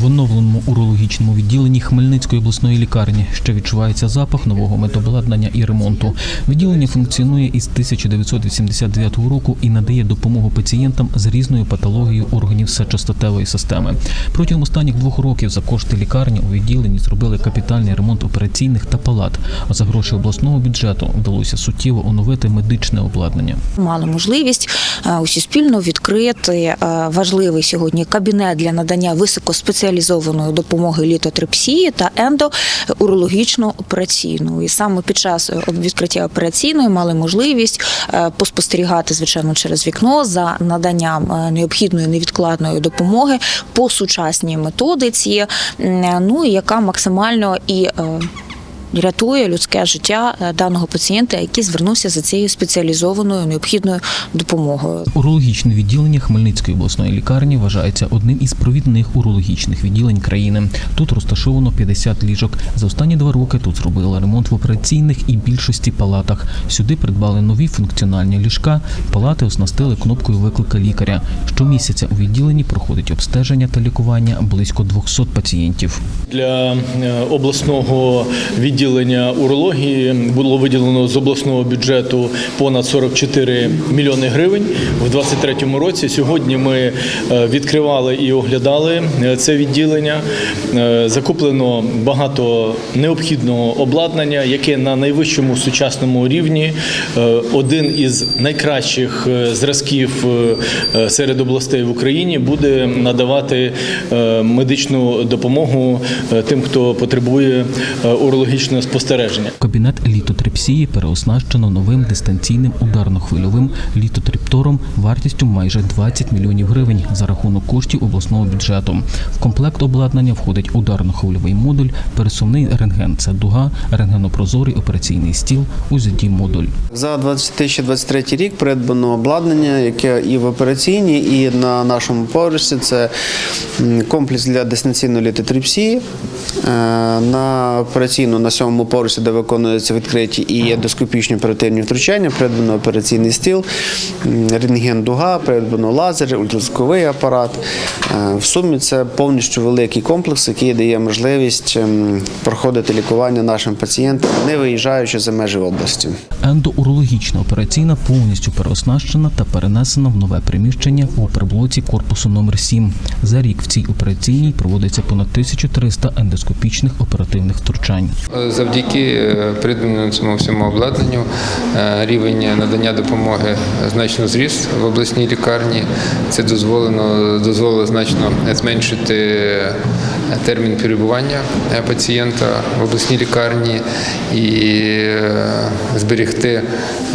В оновленому урологічному відділенні Хмельницької обласної лікарні ще відчувається запах нового медобладнання і ремонту. Відділення функціонує із 1989 року і надає допомогу пацієнтам з різною патологією органів сечостатевої системи. Протягом останніх двох років за кошти лікарні у відділенні зробили капітальний ремонт операційних та палат. А за гроші обласного бюджету вдалося суттєво оновити медичне обладнання. мали можливість е, усі спільно відкрити е, важливий сьогодні кабінет для надання високоспеціалізованої допомоги літотрипсії та ендоурологічно-операційної. І саме під час е, відкриття операційної мали можливість поспостерігати, звичайно, через вікно за наданням необхідної невідкладної допомоги по сучасній методиці, ну яка максимально і рятує людське життя е, даного пацієнта, який звернувся за цією спеціалізованою необхідною допомогою. Урологічне відділення Хмельницької обласної лікарні вважається одним із провідних урологічних відділень країни. Тут розташовано 50 ліжок. За останні два роки тут зробили ремонт в операційних і більшості палатах. Сюди придбали нові функціональні ліжка. Палати оснастили кнопкою виклика лікаря. Щомісяця у відділенні проходить обстеження та лікування близько 200 пацієнтів. Для е, обласного відділення урології було виділено з обласного бюджету понад 44 мільйони гривень в 2023 році. Сьогодні ми е, відкривали і оглядали е, це відділення. Е, Закуплено багато необхідного обладнання, яке на найвищому сучасному рівні один із найкращих зразків серед областей в Україні буде надавати медичну допомогу тим, хто потребує е, урологічного спостереження. Кабінет літотрипсії переоснащено новим дистанційним ударно-хвильовим літотриптором вартістю майже 20 мільйонів гривень за рахунок коштів обласного бюджету. В комплект обладнання входить ударно-хвильовий модуль, пересувний рентген це дуга, рентгенопрозорий операційний стіл, УЗД модуль. За 2023 рік придбано обладнання, яке і в операційній, і на нашому поверсі це комплекс для дистанційної літотрипсії. Е, На операційну на сьомому поверсі, де виконуються відкриті і ендоскопічні оперативні втручання, придбано операційний стіл, рентген-дуга, придбано лазер, ультразвуковий апарат. Е, В сумі це повністю великий комплекс, який дає можливість ем, проходити лікування нашим пацієнтам, не виїжджаючи за межі області. Ендоурологічна операційна повністю переоснащена та перенесена в нове приміщення у оперблоці корпусу номер 7 За рік в цій операційній проводиться понад 1300 ендоскопічних оперативних втручань. Завдяки е, придбаному цьому всьому обладнанню е, рівень надання допомоги значно зріс в обласній лікарні. Це дозволено дозволило значно зменшити термін перебування е, пацієнта в обласній лікарні і е, зберегти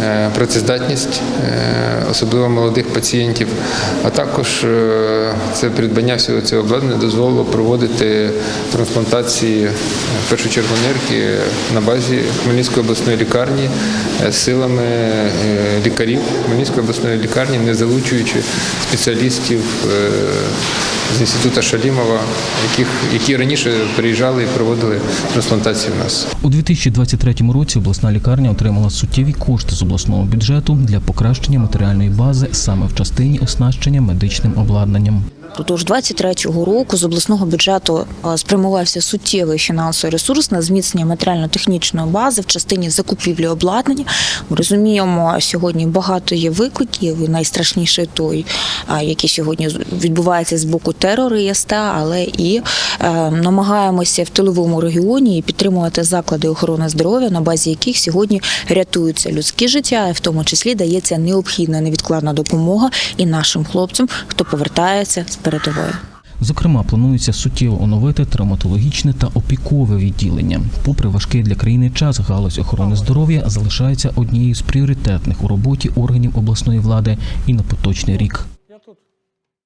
е, працездатність, особливо молодих пацієнтів. А також це придбання всього цього обладнання дозволило проводити трансплантації в першу чергу нирки на базі Хмельницької обласної лікарні силами лікарів Хмельницької обласної лікарні, не залучуючи спеціалістів з інституту Шалімова, яких, які раніше приїжджали і проводили трансплантації в нас. У 2023 році обласна лікарня отримала суттєві кошти з обласного бюджету для покращення матеріальної бази саме в частині оснащення медичним обладнанням. Тож 23-го року з обласного бюджету спрямувався суттєвий фінансовий ресурс на зміцнення матеріально-технічної бази в частині закупівлі обладнання. Ми розуміємо, сьогодні багато є викликів. і Найстрашніший той, який сьогодні відбувається з боку терориста, але і е, намагаємося в тиловому регіоні підтримувати заклади охорони здоров'я, на базі яких сьогодні рятуються людські життя, в тому числі дається необхідна невідкладна допомога і нашим хлопцям, хто повертається передової. Зокрема, планується суттєво оновити травматологічне та опікове відділення. Попри важкий для країни час, галузь охорони здоров'я залишається однією з пріоритетних у роботі органів обласної влади і на поточний рік.